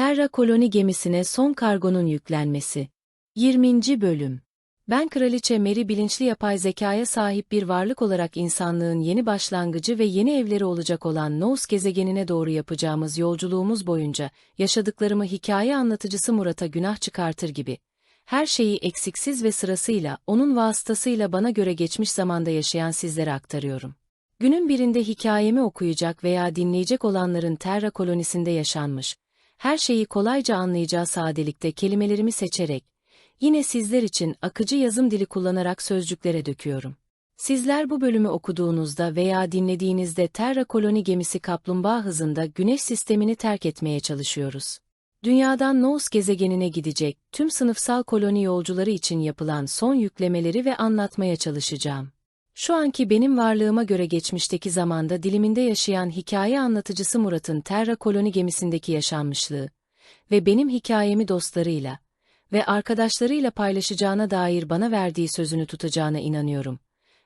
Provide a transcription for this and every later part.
Terra koloni gemisine son kargonun yüklenmesi. 20. Bölüm Ben Kraliçe Mary bilinçli yapay zekaya sahip bir varlık olarak insanlığın yeni başlangıcı ve yeni evleri olacak olan Nous gezegenine doğru yapacağımız yolculuğumuz boyunca yaşadıklarımı hikaye anlatıcısı Murat'a günah çıkartır gibi. Her şeyi eksiksiz ve sırasıyla, onun vasıtasıyla bana göre geçmiş zamanda yaşayan sizlere aktarıyorum. Günün birinde hikayemi okuyacak veya dinleyecek olanların Terra kolonisinde yaşanmış, her şeyi kolayca anlayacağı sadelikte kelimelerimi seçerek, yine sizler için akıcı yazım dili kullanarak sözcüklere döküyorum. Sizler bu bölümü okuduğunuzda veya dinlediğinizde Terra koloni gemisi kaplumbağa hızında güneş sistemini terk etmeye çalışıyoruz. Dünyadan Nous gezegenine gidecek tüm sınıfsal koloni yolcuları için yapılan son yüklemeleri ve anlatmaya çalışacağım. Şu anki benim varlığıma göre geçmişteki zamanda diliminde yaşayan hikaye anlatıcısı Murat'ın Terra koloni gemisindeki yaşanmışlığı ve benim hikayemi dostlarıyla ve arkadaşlarıyla paylaşacağına dair bana verdiği sözünü tutacağına inanıyorum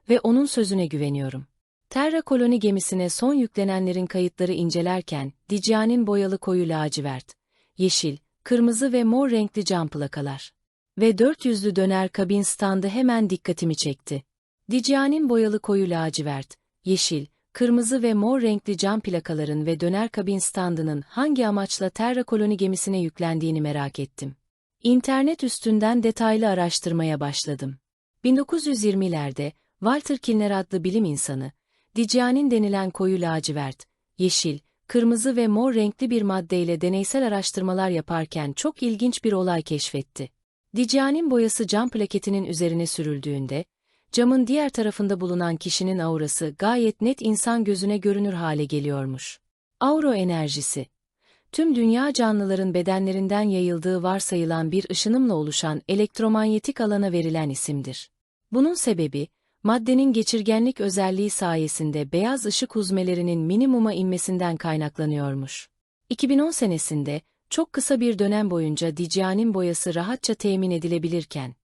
ve onun sözüne güveniyorum. Terra koloni gemisine son yüklenenlerin kayıtları incelerken, Dicyan'in boyalı koyu lacivert, yeşil, kırmızı ve mor renkli cam plakalar ve dört yüzlü döner kabin standı hemen dikkatimi çekti. Dicyan'in boyalı koyu lacivert, yeşil, kırmızı ve mor renkli cam plakaların ve döner kabin standının hangi amaçla Terra koloni gemisine yüklendiğini merak ettim. İnternet üstünden detaylı araştırmaya başladım. 1920'lerde Walter Kilner adlı bilim insanı, Dicyanin denilen koyu lacivert, yeşil, kırmızı ve mor renkli bir maddeyle deneysel araştırmalar yaparken çok ilginç bir olay keşfetti. Dicyanin boyası cam plaketinin üzerine sürüldüğünde, camın diğer tarafında bulunan kişinin aurası gayet net insan gözüne görünür hale geliyormuş. Auro enerjisi, tüm dünya canlıların bedenlerinden yayıldığı varsayılan bir ışınımla oluşan elektromanyetik alana verilen isimdir. Bunun sebebi, maddenin geçirgenlik özelliği sayesinde beyaz ışık huzmelerinin minimuma inmesinden kaynaklanıyormuş. 2010 senesinde, çok kısa bir dönem boyunca Dicyan'in boyası rahatça temin edilebilirken,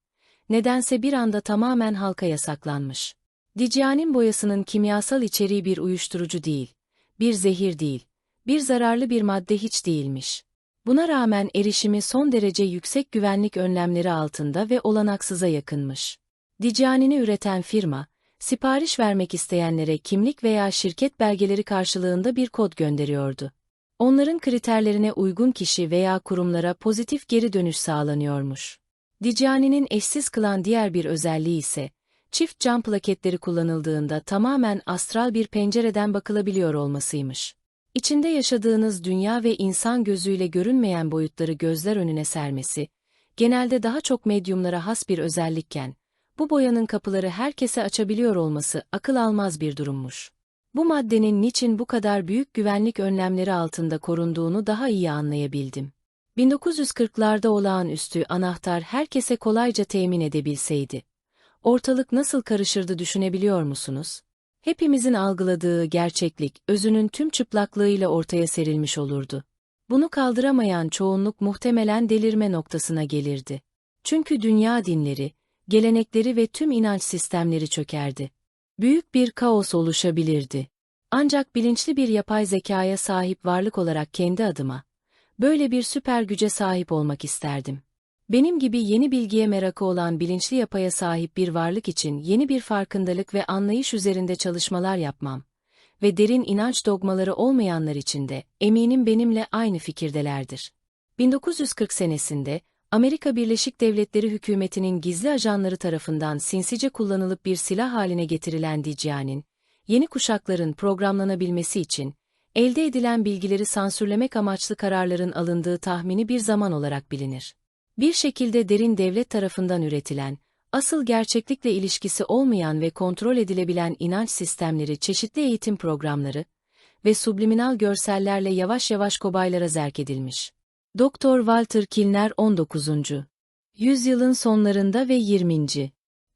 nedense bir anda tamamen halka yasaklanmış. Dicyan'in boyasının kimyasal içeriği bir uyuşturucu değil, bir zehir değil, bir zararlı bir madde hiç değilmiş. Buna rağmen erişimi son derece yüksek güvenlik önlemleri altında ve olanaksıza yakınmış. Dicyanini üreten firma, sipariş vermek isteyenlere kimlik veya şirket belgeleri karşılığında bir kod gönderiyordu. Onların kriterlerine uygun kişi veya kurumlara pozitif geri dönüş sağlanıyormuş. Dicani'nin eşsiz kılan diğer bir özelliği ise, çift cam plaketleri kullanıldığında tamamen astral bir pencereden bakılabiliyor olmasıymış. İçinde yaşadığınız dünya ve insan gözüyle görünmeyen boyutları gözler önüne sermesi, genelde daha çok medyumlara has bir özellikken, bu boyanın kapıları herkese açabiliyor olması akıl almaz bir durummuş. Bu maddenin niçin bu kadar büyük güvenlik önlemleri altında korunduğunu daha iyi anlayabildim. 1940'larda olağanüstü anahtar herkese kolayca temin edebilseydi. Ortalık nasıl karışırdı düşünebiliyor musunuz? Hepimizin algıladığı gerçeklik, özünün tüm çıplaklığıyla ortaya serilmiş olurdu. Bunu kaldıramayan çoğunluk muhtemelen delirme noktasına gelirdi. Çünkü dünya dinleri, gelenekleri ve tüm inanç sistemleri çökerdi. Büyük bir kaos oluşabilirdi. Ancak bilinçli bir yapay zekaya sahip varlık olarak kendi adıma, böyle bir süper güce sahip olmak isterdim. Benim gibi yeni bilgiye merakı olan bilinçli yapaya sahip bir varlık için yeni bir farkındalık ve anlayış üzerinde çalışmalar yapmam ve derin inanç dogmaları olmayanlar için de eminim benimle aynı fikirdelerdir. 1940 senesinde Amerika Birleşik Devletleri hükümetinin gizli ajanları tarafından sinsice kullanılıp bir silah haline getirilen DJI'nin, yeni kuşakların programlanabilmesi için, elde edilen bilgileri sansürlemek amaçlı kararların alındığı tahmini bir zaman olarak bilinir. Bir şekilde derin devlet tarafından üretilen, asıl gerçeklikle ilişkisi olmayan ve kontrol edilebilen inanç sistemleri çeşitli eğitim programları ve subliminal görsellerle yavaş yavaş kobaylara zerk edilmiş. Doktor Walter Kilner 19. Yüzyılın sonlarında ve 20.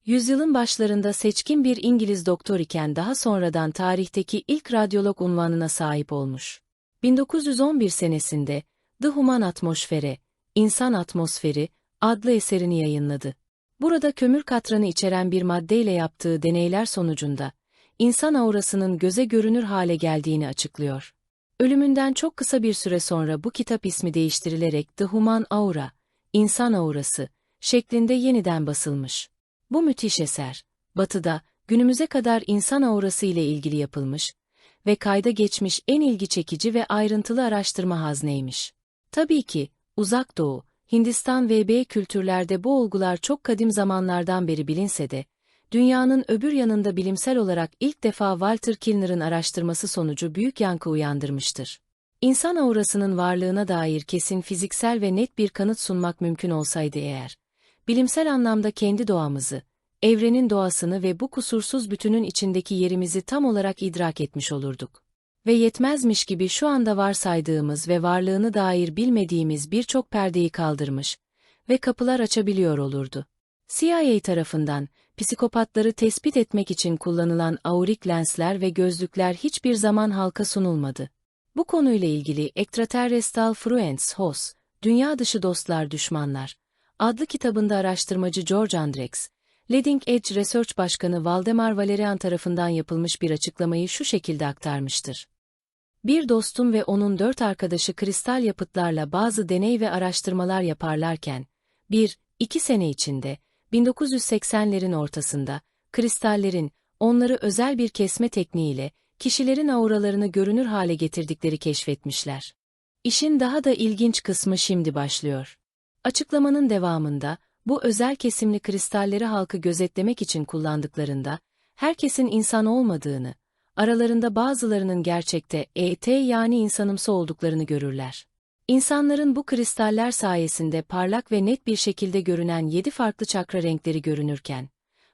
Yüzyılın başlarında seçkin bir İngiliz doktor iken daha sonradan tarihteki ilk radyolog unvanına sahip olmuş. 1911 senesinde The Human Atmosfere, İnsan Atmosferi adlı eserini yayınladı. Burada kömür katranı içeren bir maddeyle yaptığı deneyler sonucunda, insan aurasının göze görünür hale geldiğini açıklıyor. Ölümünden çok kısa bir süre sonra bu kitap ismi değiştirilerek The Human Aura, İnsan Aurası, şeklinde yeniden basılmış. Bu müthiş eser, Batı'da, günümüze kadar insan aurası ile ilgili yapılmış ve kayda geçmiş en ilgi çekici ve ayrıntılı araştırma hazneymiş. Tabii ki, Uzak Doğu, Hindistan ve B kültürlerde bu olgular çok kadim zamanlardan beri bilinse de, dünyanın öbür yanında bilimsel olarak ilk defa Walter Kilner'ın araştırması sonucu büyük yankı uyandırmıştır. İnsan aurasının varlığına dair kesin fiziksel ve net bir kanıt sunmak mümkün olsaydı eğer, bilimsel anlamda kendi doğamızı, evrenin doğasını ve bu kusursuz bütünün içindeki yerimizi tam olarak idrak etmiş olurduk. Ve yetmezmiş gibi şu anda varsaydığımız ve varlığını dair bilmediğimiz birçok perdeyi kaldırmış ve kapılar açabiliyor olurdu. CIA tarafından, psikopatları tespit etmek için kullanılan aurik lensler ve gözlükler hiçbir zaman halka sunulmadı. Bu konuyla ilgili Extraterrestrial Friends Hos, Dünya Dışı Dostlar Düşmanlar, adlı kitabında araştırmacı George Andrex, Leading Edge Research Başkanı Valdemar Valerian tarafından yapılmış bir açıklamayı şu şekilde aktarmıştır. Bir dostum ve onun dört arkadaşı kristal yapıtlarla bazı deney ve araştırmalar yaparlarken, bir, iki sene içinde, 1980'lerin ortasında, kristallerin, onları özel bir kesme tekniğiyle, kişilerin auralarını görünür hale getirdikleri keşfetmişler. İşin daha da ilginç kısmı şimdi başlıyor. Açıklamanın devamında, bu özel kesimli kristalleri halkı gözetlemek için kullandıklarında, herkesin insan olmadığını, aralarında bazılarının gerçekte ET yani insanımsı olduklarını görürler. İnsanların bu kristaller sayesinde parlak ve net bir şekilde görünen yedi farklı çakra renkleri görünürken,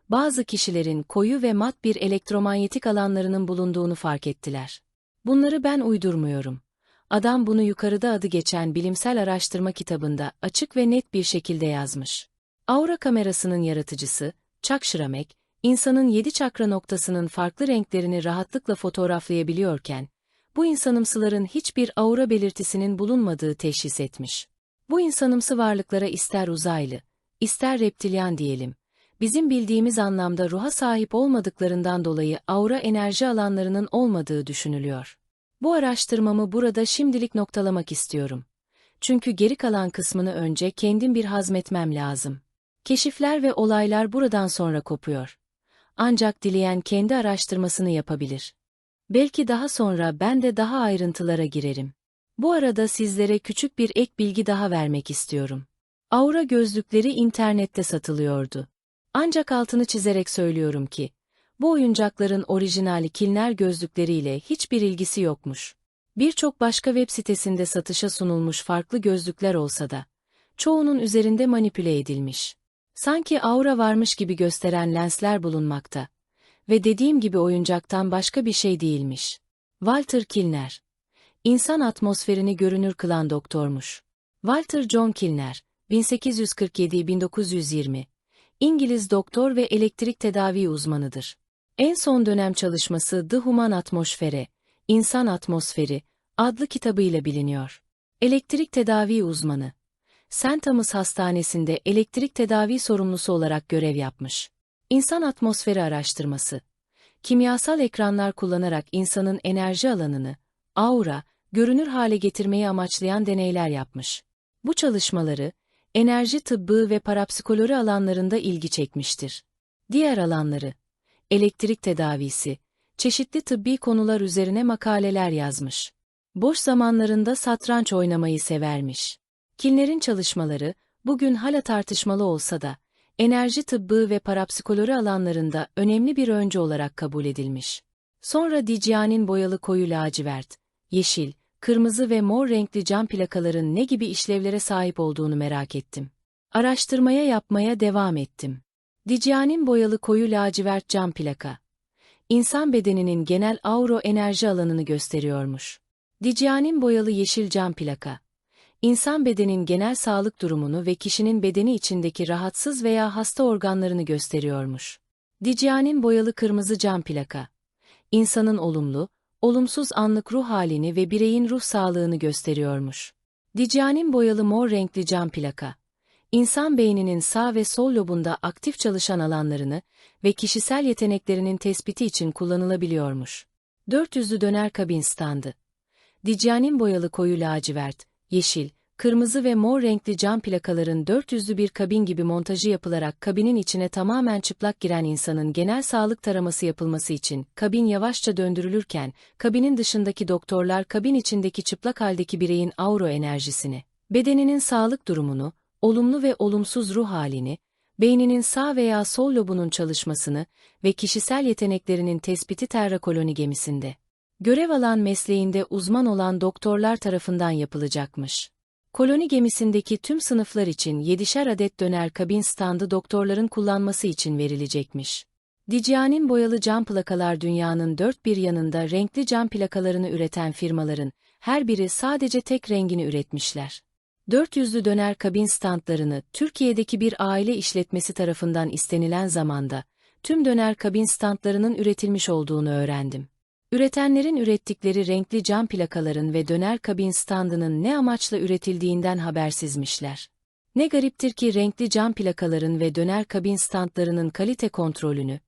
bazı kişilerin koyu ve mat bir elektromanyetik alanlarının bulunduğunu fark ettiler. Bunları ben uydurmuyorum. Adam bunu yukarıda adı geçen bilimsel araştırma kitabında açık ve net bir şekilde yazmış. Aura kamerasının yaratıcısı, Chuck Schramek, insanın yedi çakra noktasının farklı renklerini rahatlıkla fotoğraflayabiliyorken, bu insanımsıların hiçbir aura belirtisinin bulunmadığı teşhis etmiş. Bu insanımsı varlıklara ister uzaylı, ister reptilyan diyelim, bizim bildiğimiz anlamda ruha sahip olmadıklarından dolayı aura enerji alanlarının olmadığı düşünülüyor. Bu araştırmamı burada şimdilik noktalamak istiyorum. Çünkü geri kalan kısmını önce kendim bir hazmetmem lazım. Keşifler ve olaylar buradan sonra kopuyor. Ancak dileyen kendi araştırmasını yapabilir. Belki daha sonra ben de daha ayrıntılara girerim. Bu arada sizlere küçük bir ek bilgi daha vermek istiyorum. Aura gözlükleri internette satılıyordu. Ancak altını çizerek söylüyorum ki, bu oyuncakların orijinali Kilner gözlükleriyle hiçbir ilgisi yokmuş. Birçok başka web sitesinde satışa sunulmuş farklı gözlükler olsa da, çoğunun üzerinde manipüle edilmiş. Sanki aura varmış gibi gösteren lensler bulunmakta. Ve dediğim gibi oyuncaktan başka bir şey değilmiş. Walter Kilner. İnsan atmosferini görünür kılan doktormuş. Walter John Kilner, 1847-1920. İngiliz doktor ve elektrik tedavi uzmanıdır. En son dönem çalışması The Human Atmosfere, İnsan Atmosferi, adlı kitabıyla biliniyor. Elektrik tedavi uzmanı. St. Thomas Hastanesi'nde elektrik tedavi sorumlusu olarak görev yapmış. İnsan atmosferi araştırması. Kimyasal ekranlar kullanarak insanın enerji alanını, aura, görünür hale getirmeyi amaçlayan deneyler yapmış. Bu çalışmaları, enerji tıbbı ve parapsikoloji alanlarında ilgi çekmiştir. Diğer alanları, elektrik tedavisi, çeşitli tıbbi konular üzerine makaleler yazmış. Boş zamanlarında satranç oynamayı severmiş. Kilner'in çalışmaları, bugün hala tartışmalı olsa da, enerji tıbbı ve parapsikoloji alanlarında önemli bir önce olarak kabul edilmiş. Sonra Dicyan'in boyalı koyu lacivert, yeşil, kırmızı ve mor renkli cam plakaların ne gibi işlevlere sahip olduğunu merak ettim. Araştırmaya yapmaya devam ettim. Dicyan'in boyalı koyu lacivert cam plaka. İnsan bedeninin genel auro enerji alanını gösteriyormuş. Dicyan'in boyalı yeşil cam plaka İnsan bedenin genel sağlık durumunu ve kişinin bedeni içindeki rahatsız veya hasta organlarını gösteriyormuş. Dicyan'in boyalı kırmızı cam plaka. İnsanın olumlu, olumsuz anlık ruh halini ve bireyin ruh sağlığını gösteriyormuş. Dicyan'in boyalı mor renkli cam plaka. İnsan beyninin sağ ve sol lobunda aktif çalışan alanlarını ve kişisel yeteneklerinin tespiti için kullanılabiliyormuş. 400'lü döner kabin standı. Dicyanin boyalı koyu lacivert, yeşil, kırmızı ve mor renkli cam plakaların 400'lü bir kabin gibi montajı yapılarak kabinin içine tamamen çıplak giren insanın genel sağlık taraması yapılması için kabin yavaşça döndürülürken, kabinin dışındaki doktorlar kabin içindeki çıplak haldeki bireyin auro enerjisini, bedeninin sağlık durumunu, olumlu ve olumsuz ruh halini, beyninin sağ veya sol lobunun çalışmasını ve kişisel yeteneklerinin tespiti terrakoloni gemisinde. Görev alan mesleğinde uzman olan doktorlar tarafından yapılacakmış. Koloni gemisindeki tüm sınıflar için 7'şer adet döner kabin standı doktorların kullanması için verilecekmiş. Dicyanin boyalı cam plakalar dünyanın dört bir yanında renkli cam plakalarını üreten firmaların, her biri sadece tek rengini üretmişler. 400'lü döner kabin standlarını Türkiye'deki bir aile işletmesi tarafından istenilen zamanda, tüm döner kabin standlarının üretilmiş olduğunu öğrendim. Üretenlerin ürettikleri renkli cam plakaların ve döner kabin standının ne amaçla üretildiğinden habersizmişler. Ne gariptir ki renkli cam plakaların ve döner kabin standlarının kalite kontrolünü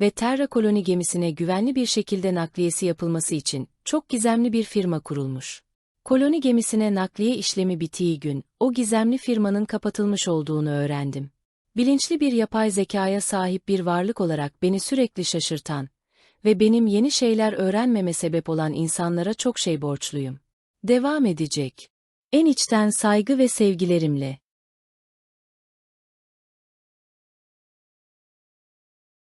ve Terra Koloni gemisine güvenli bir şekilde nakliyesi yapılması için çok gizemli bir firma kurulmuş. Koloni gemisine nakliye işlemi bittiği gün, o gizemli firmanın kapatılmış olduğunu öğrendim. Bilinçli bir yapay zekaya sahip bir varlık olarak beni sürekli şaşırtan ve benim yeni şeyler öğrenmeme sebep olan insanlara çok şey borçluyum. Devam edecek. En içten saygı ve sevgilerimle.